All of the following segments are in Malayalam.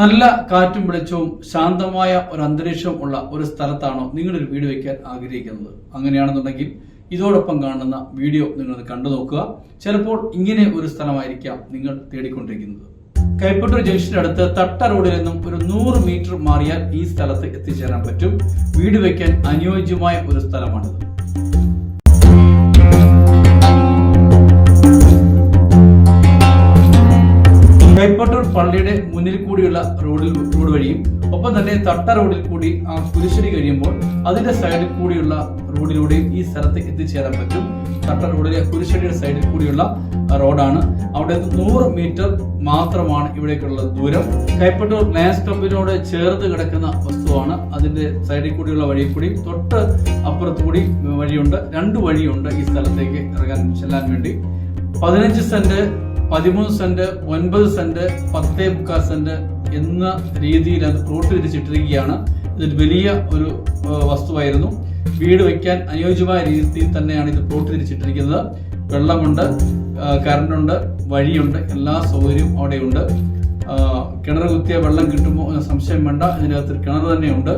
നല്ല കാറ്റും വെളിച്ചവും ശാന്തമായ ഒരു അന്തരീക്ഷവും ഉള്ള ഒരു സ്ഥലത്താണോ നിങ്ങളൊരു വീട് വെക്കാൻ ആഗ്രഹിക്കുന്നത്? അങ്ങനെയാണെന്നുണ്ടെങ്കിൽ ഇതോടൊപ്പം കാണുന്ന വീഡിയോ നിങ്ങൾ കണ്ടു നോക്കുക. ചിലപ്പോൾ ഇങ്ങനെ ഒരു സ്ഥലമായിരിക്കാം നിങ്ങൾ തേടിക്കൊണ്ടിരിക്കുന്നത്. കൈപ്പട്ടൂർ ജംഗ്ഷന്റെ അടുത്ത് തട്ട റോഡിൽ നിന്നും ഒരു നൂറ് മീറ്റർ മാറിയാൽ ഈ സ്ഥലത്ത് എത്തിച്ചേരാൻ പറ്റും. വീട് വെക്കാൻ അനുയോജ്യമായ ഒരു സ്ഥലമാണിത്. പള്ളിയുടെ മുന്നിൽ കൂടിയുള്ള റോഡിൽ റോഡ് വഴിയും ഒപ്പം തന്നെ തട്ട റോഡിൽ കൂടി ആ കുരിശടി കഴിയുമ്പോൾ അതിന്റെ സൈഡിൽ കൂടിയുള്ള റോഡിലൂടെയും ഈ സ്ഥലത്ത് എത്തിച്ചേരാൻ പറ്റും. തട്ട റോഡിലെ കുരിശടിയുടെ സൈഡിൽ കൂടിയുള്ള റോഡാണ്. അവിടെ നൂറ് മീറ്റർ മാത്രമാണ് ഇവിടേക്കുള്ള ദൂരം. കൈപ്പട്ടൂർ ലയൻസ് ക്ലബിനോട് ചേർത്ത് കിടക്കുന്ന വസ്തുവാണ്. അതിന്റെ സൈഡിൽ കൂടിയുള്ള വഴി കൂടി തൊട്ട് അപ്പുറത്ത് കൂടി വഴിയുണ്ട്. രണ്ട് വഴിയുണ്ട് ഈ സ്ഥലത്തേക്ക് ഇറങ്ങാൻ ചെല്ലാൻ വേണ്ടി. പതിനഞ്ച് സെന്റ് പതിമൂന്ന് സെന്റ് ഒൻപത് സെന്റ് പത്തേ മുക്കാൽ സെന്റ് എന്ന രീതിയിൽ അത് പ്ലോട്ട് തിരിച്ചിട്ടിരിക്കുകയാണ് ഇതൊരു വലിയ ഒരു വസ്തുവായിരുന്നു. വീട് വയ്ക്കാൻ അനുയോജ്യമായ രീതിയിൽ തന്നെയാണ് ഇത് പ്ലോട്ട് തിരിച്ചിട്ടിരിക്കുന്നത് വെള്ളമുണ്ട് കറണ്ടുണ്ട് വഴിയുണ്ട് എല്ലാ സൗകര്യവും അവിടെയുണ്ട്. കിണർ കുത്തിയ വെള്ളം കിട്ടുമോ എന്ന സംശയം വേണ്ട. ഇതിനകത്ത് കിണർ തന്നെയുണ്ട്.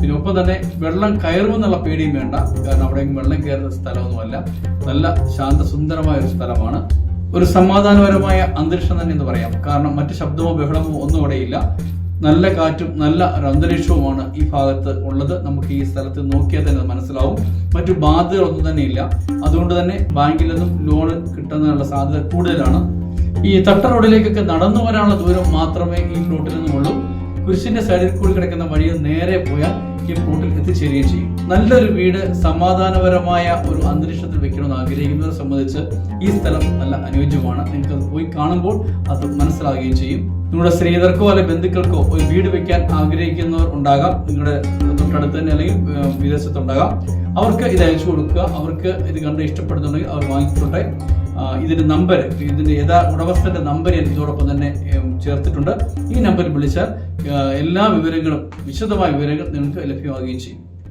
പിന്നെ ഒപ്പം തന്നെ വെള്ളം കയറുമെന്നുള്ള പേടിയും വേണ്ട. കാരണം അവിടെ വെള്ളം കയറുന്ന സ്ഥലമൊന്നുമല്ല. നല്ല ശാന്തസുന്ദരമായ ഒരു സ്ഥലമാണ്. ഒരു സമാധാനപരമായ അന്തരീക്ഷം തന്നെ എന്ന് പറയാം. കാരണം മറ്റ് ശബ്ദമോ ബഹളമോ ഒന്നും അവിടെയില്ല നല്ല കാറ്റും നല്ല ഒരു അന്തരീക്ഷവുമാണ് ഈ ഭാഗത്ത് ഉള്ളത്. നമുക്ക് ഈ സ്ഥലത്ത് നോക്കിയാൽ തന്നെ മനസ്സിലാവും. മറ്റു ബാധ്യതകളൊന്നും തന്നെ ഇല്ല. അതുകൊണ്ട് തന്നെ ബാങ്കിൽ നിന്നും ലോൺ കിട്ടുന്നതിനുള്ള സാധ്യത കൂടുതലാണ്. ഈ തട്ട റോഡിലേക്കൊക്കെ നടന്നു വരാനുള്ള ദൂരം മാത്രമേ ഈ റോട്ടിൽ നിന്നുമുള്ളൂ കുരിശിന്റെ സൈഡിൽ കൂടി കിടക്കുന്ന വഴിയിൽ നേരെ പോയാൽ ഈ പ്ലോട്ടിൽ എത്തിച്ചേരുകയും ചെയ്യും. നല്ലൊരു വീട് സമാധാനപരമായ ഒരു അന്തരീക്ഷത്തിൽ വെക്കണമെന്ന് ആഗ്രഹിക്കുന്നവരെ സംബന്ധിച്ച് ഈ സ്ഥലം നല്ല അനുയോജ്യമാണ്. നിങ്ങൾക്ക് അത് പോയി കാണുമ്പോൾ അത് മനസ്സിലാകുകയും ചെയ്യും. നിങ്ങളുടെ സ്ത്രീധർക്കോ അല്ലെങ്കിൽ ബന്ധുക്കൾക്കോ ഒരു വീട് വെക്കാൻ ആഗ്രഹിക്കുന്നവർ ഉണ്ടാകാം. നിങ്ങളുടെ തൊട്ടടുത്ത് തന്നെ അല്ലെങ്കിൽ വിദേശത്തുണ്ടാകാം. അവർക്ക് ഇത് അയച്ചു കൊടുക്കുക. അവർക്ക് ഇത് കണ്ട് ഇഷ്ടപ്പെടുന്നുണ്ടെങ്കിൽ അവർ വാങ്ങിക്കോട്ടെ. ഇതിന്റെ നമ്പർ ഇതിന്റെ യഥാ ഉടമസ്ഥന്റെ നമ്പർ ഞാൻ ഇതോടൊപ്പം തന്നെ ചേർത്തിട്ടുണ്ട്. ഈ നമ്പറിൽ വിളിച്ചാൽ എല്ലാ വിവരങ്ങളും വിശദമായ വിവരങ്ങൾ നിങ്ങൾക്ക് ലഭ്യമാകുകയും ചെയ്യും.